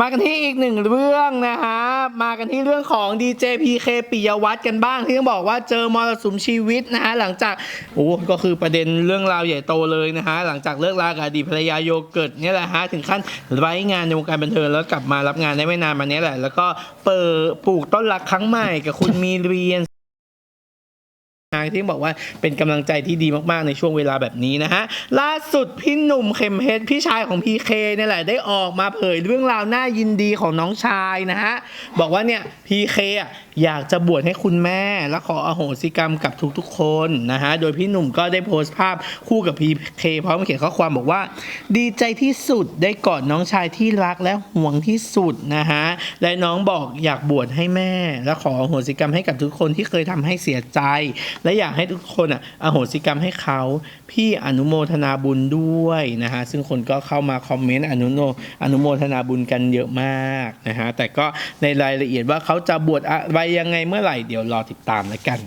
มากันที่อีกหนึ่งเรื่องนะฮะ มากันที่เรื่องของดีเจพีเคปิยวัฒน์กันบ้างที่ต้องบอกว่าเจอมรสุมชีวิตนะฮะหลังจากโอ้ก็คือประเด็นเรื่องราวใหญ่โตเลยนะฮะหลังจากเลิกลากับอดีตภรรยาโยเกิร์ตเนี่ยแหละฮะถึงขั้นไร้งานในวงการบันเทิงแล้วกลับมารับงานได้ไม่นานมานี้แหละ แล้วก็เปิดปลูกต้นรักครั้งใหม่กับคุณมีเรียน ทางที่บอกว่าเป็นกำลังใจที่ดีมากๆในช่วงเวลาแบบนี้นะฮะ ล่าสุดพี่หนุ่มเข็มเพชรพี่ชายของพีเคเนี่ยแหละได้ออกมาเผยเรื่องราวน่ายินดีของน้องชายนะฮะ บอกว่าเนี่ยพีเคอะอยากจะบวชให้คุณแม่ และขออโหสิกรรมกับทุกๆคนนะฮะ โดยพี่หนุ่มก็ได้โพสต์ภาพคู่กับพีเคพร้อมเขียนข้อความบอกว่า ดีใจที่สุดได้กอดน้องชายที่รักและห่วงที่สุดนะฮะ และน้องบอกอยากบวชให้แม่ และขออโหสิกรรมให้กับทุกคนที่เคยทำให้เสียใจและอยากให้ทุกคนอะอโหสิกรรมให้เขา พี่อนุโมทนาบุญด้วยนะฮะซึ่งคนก็เข้ามาคอมเมนต์อนุโมอนุโมทนาบุญกันเยอะมากนะฮะแต่ก็ในรายละเอียดว่าเขาจะบวชอะไรยังไงเมื่อไหร่เดี๋ยวรอติดตามแล้วกัน